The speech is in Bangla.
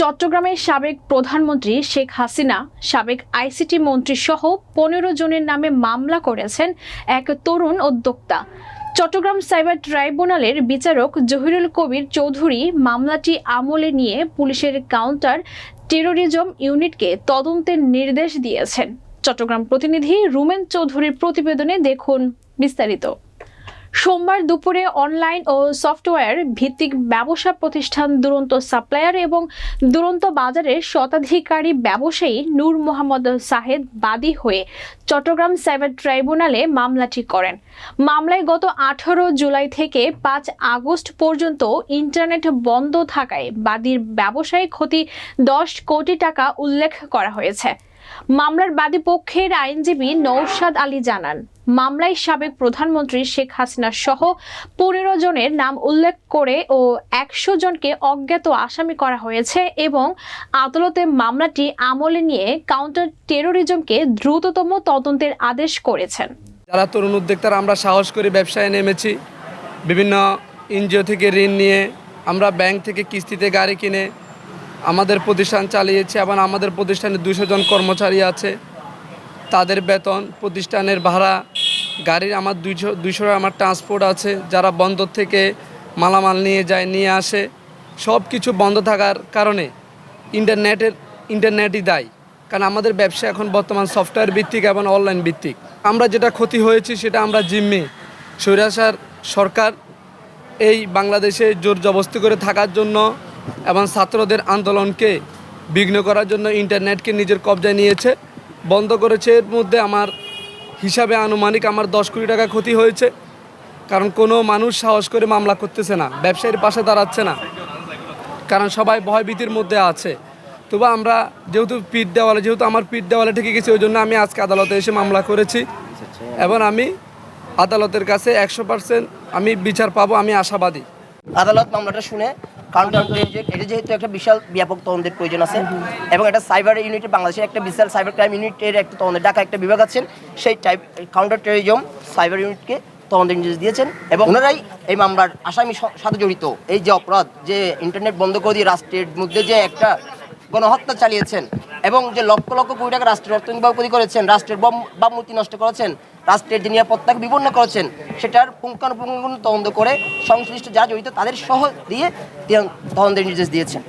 চট্টগ্রামের সাবেক প্রধানমন্ত্রী শেখ হাসিনা, সাবেক আইসিটি মন্ত্রী সহ পনেরো জনের নামে মামলা করেছেন এক তরুণ উদ্যোক্তা। চট্টগ্রাম সাইবার ট্রাইব্যুনালের বিচারক জহিরুল কবির চৌধুরী মামলাটি আমলে নিয়ে পুলিশের কাউন্টার টেরোরিজম ইউনিটকে তদন্তের নির্দেশ দিয়েছেন। চট্টগ্রাম প্রতিনিধি রুমেন চৌধুরীর প্রতিবেদনে দেখুন বিস্তারিত। সোমবার দুপুরে অনলাইন ও সফটওয়্যার ভিত্তিক ব্যবসা প্রতিষ্ঠান দুরন্ত সাপ্লায়ার এবং দুরন্ত বাজারের শতাধিকারী ব্যবসায়ী নূর মোহাম্মদ সাহেদ বাদী হয়ে চট্টগ্রাম সাইবার ট্রাইব্যুনালে মামলাটি করেন। মামলায় গত আঠারো জুলাই থেকে পাঁচ আগস্ট পর্যন্ত ইন্টারনেট বন্ধ থাকায় বাদীর ব্যবসায়িক ক্ষতি দশ কোটি টাকা উল্লেখ করা হয়েছে। মামলার বাদী পক্ষের আইনজীবী নৌশাদ আলী জানান, মামলায় সাবেক প্রধানমন্ত্রী শেখ হাসিনা সহ পনেরো জনের নাম উল্লেখ করে ও একশো জনকে অজ্ঞাত আসামি করা হয়েছে এবং আদালতে মামলাটি আমলে নিয়ে কাউন্টার টেরোরিজমকে দ্রুততম তদন্তের আদেশ করেছেন। যারা তরুণ উদ্যোক্তারা, আমরা সাহস করে ব্যবসায় নেমেছি। বিভিন্ন এনজিও থেকে ঋণ নিয়ে আমরা ব্যাংক থেকে কিস্তিতে গাড়ি কিনে আমাদের প্রতিষ্ঠান চালিয়েছে এবং আমাদের প্রতিষ্ঠানে দুশো জন কর্মচারী আছে। তাদের বেতন, প্রতিষ্ঠানের ভাড়া, গাড়ির আমার দুইশো দুইশো আমার ট্রান্সপোর্ট আছে। যারা বন্দর থেকে মালামাল নিয়ে যায়, নিয়ে আসে সব কিছু বন্ধ থাকার কারণে ইন্টারনেটের ইন্টারনেটই দায়ী। কারণ আমাদের ব্যবসা এখন বর্তমান সফটওয়্যার ভিত্তিক এবং অনলাইন ভিত্তিক। আমরা যেটা ক্ষতি হয়েছি সেটা আমরা জিম্মি। সৈরাসার সরকার এই বাংলাদেশে জোর জবস্তি করে থাকার জন্য এবং ছাত্রদের আন্দোলনকে বিঘ্ন করার জন্য ইন্টারনেটকে নিজের কবজায় নিয়েছে। বন্ধ করেছে এর মধ্যে আমার হিসাবে আনুমানিক আমার দশ কোটি টাকা ক্ষতি হয়েছে। কারণ কোনো মানুষ সাহস করে মামলা করতেছে না, ব্যবসায়ীর পাশে দাঁড়াচ্ছে না। কারণ সবাই ভয়ভীতির মধ্যে আছে। তবু আমরা যেহেতু পিঠ দেওয়ালে, যেহেতু আমার পিঠ দেওয়ালে ঠেকে গেছি, ওই জন্য আমি আজকে আদালতে এসে মামলা করেছি। এবং আমি আদালতের কাছে একশো পার্সেন্ট আমি বিচার পাবো, আমি আশাবাদী। আদালত মামলাটা শুনে কাউন্টার এটা যেহেতু একটা বিশাল ব্যাপক তদন্তের প্রয়োজন আছে, এবং এটা সাইবার ইউনিটের বাংলাদেশের একটা বিশাল সাইবার ক্রাইম ইউনিটের একটা তদন্তের ঢাকা একটা বিভাগ আছেন, সেই টাইপ কাউন্টার টেরিজম সাইবার ইউনিটকে তদন্তের নির্দেশ দিয়েছেন, এবং ওনারাই এই মামলার আসামি সাথে জড়িত। এই যে অপরাধ, যে ইন্টারনেট বন্ধ করে দিয়ে রাষ্ট্রের মধ্যে যে একটা গণহত্যা চালিয়েছেন, এবং যে লক্ষ লক্ষ কোটি টাকা রাষ্ট্রের অর্থনৈতিক ক্ষতি করেছেন, রাষ্ট্রের বম, বামমূর্তি নষ্ট করেছেন রাষ্ট্রের যে নিরাপত্তাকে বিপন্ন করেছেন, সেটার পুঙ্খানুপুঙ্খ তদন্ত করে সংশ্লিষ্ট যারা জড়িত, তাদের সহ দিয়ে তদন্তের নির্দেশ দিয়েছেন।